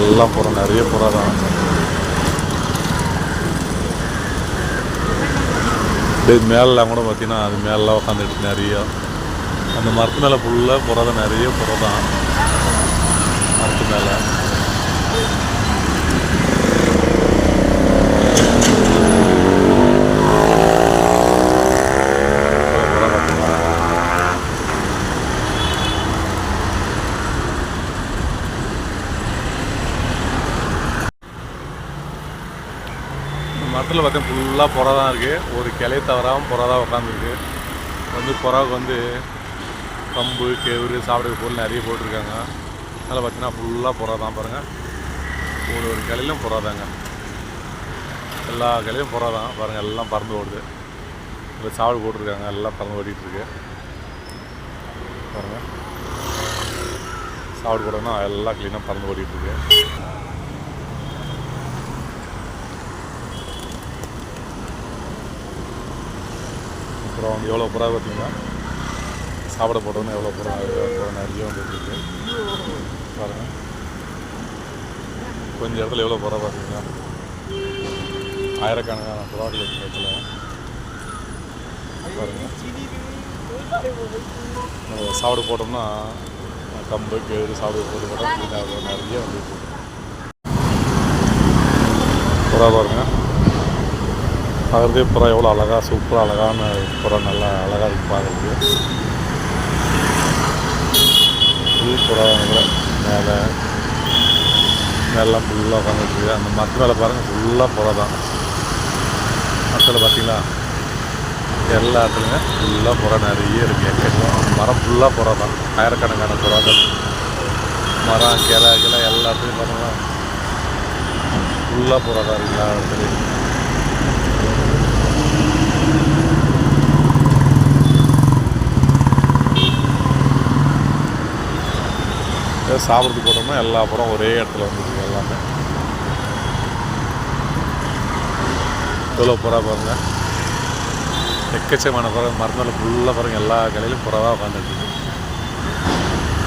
எல்லாம் புறா நிறைய புறா தான் இது மேலெலாம் கூட பார்த்தீங்கன்னா அது மேலெலாம் உட்காந்துட்டு நிறையா. அந்த மரத்து மேலே ஃபுல்லாக புறா தான் நிறைய புறா தான் மரத்து மேலே புறா பார்த்தீங்களா இந்த மரத்தில் பார்த்தீங்கன்னா ஃபுல்லாக புறா தான் இருக்குது ஒரு கிளைய தவறாமல் புறா தான் உட்காந்துருக்கு வந்து புறாவுக்கு வந்து கம்பு கெவுரு சாப்பிட்ற பொருள் நிறைய போட்டிருக்காங்க. அதில் பார்த்தீங்கன்னா ஃபுல்லாக புறா தான் பாருங்கள் ஒரு ஒரு கிளையிலும் புறா தாங்க. எல்லா கிளையும் புறா தான். பாருங்கள் எல்லாம் பறந்து ஓடுது. இதில் சாப்பிடு போட்டிருக்காங்க. எல்லாம் பறந்து ஓடிட்டுருக்கு பாருங்கள் சாப்பிடு போடணும்னா எல்லா க்ளீனாக பறந்து ஓடிட்டுருக்கு அப்புறம் வந்து எவ்வளோ புறா பார்த்தீங்கன்னா சாப்பிட போட்டோம்னா எவ்வளோ புறா நிறைய வந்துட்டு பாருங்கள் கொஞ்சம் இடத்துல எவ்வளோ புறா பார்த்தீங்கன்னா ஆயிரக்கணக்கான புறாக்கள் இருக்கிற இடத்துல. பாருங்கள் நம்ம சாப்பிட போட்டோம்னா கம்பு கேடு சாப்பிட போட்டு போட்டோம் நிறைய வந்துட்டு புறா பாருங்கள் பார்க்குறதே புறம் எவ்வளோ அழகாக சூப்பராக அழகான புறம் நல்லா அழகாக இருக்குது பார்க்குறதுக்கு. ஃபுல் புறா கூட மேலே மேலாம் ஃபுல்லாக உட்காந்துருக்கு அந்த மரத்து மேலே பாருங்கள் ஃபுல்லாக புறம் தான். மரத்தில் பார்த்தீங்களா? எல்லா இடத்துலையுமே ஃபுல்லாக புறம் நிறைய இருக்குது எக்கச்சக்கம் மரம் ஃபுல்லாக புறம் தான். ஆயிரக்கணக்கான புறாக்கள் மரம் கிளை கிளை எல்லாத்துலேயும் பார்த்தோம்னா ஃபுல்லாக புறம் தான் எல்லா இடத்துலையும் சாப்பிட்றதுக்கு போட்டோம்னா எல்லா புறம் ஒரே இடத்துல வந்துருக்கு எல்லாமே. எவ்வளோ புறா பாருங்க. எக்கச்சக்கமான புறா மரத்தில் ஃபுல்லாக பாருங்க எல்லா கலையிலும் புறாவாக உட்காந்துருக்கு பார்த்து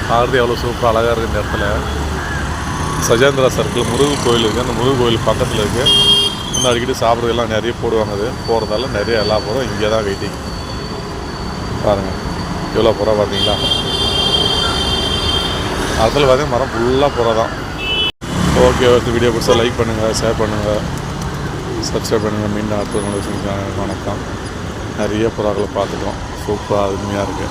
பார்க்குறது எவ்வளோ சூப்பராக அழகாக இருக்குது இந்த இடத்துல. சஜேந்திரா சர்க்கிள் முருகன் கோயில் இருக்குது அந்த முருகன் கோயில் பக்கத்தில் இருக்குது வந்து அடிக்கடி சாப்பிட்றதெல்லாம் நிறைய போடுவாங்க அது. போகிறதால நிறைய எல்லா புறம் இங்கே தான் வெயிட்டிங். பாருங்கள் எவ்வளோ புறா பார்த்தீங்களா? அதில் பார்த்தீங்கன்னா மரம் ஃபுல்லாக புற தான் ஓகே ஓகே வீடியோ பிடிச்சா லைக் பண்ணுங்கள் ஷேர் பண்ணுங்கள் சப்ஸ்கிரைப் பண்ணுங்கள் மீண்டும் அடுத்த வணக்கம். நிறைய புறாக்களை பார்த்துட்டோம். சூப்பராக அருமையாக இருக்குது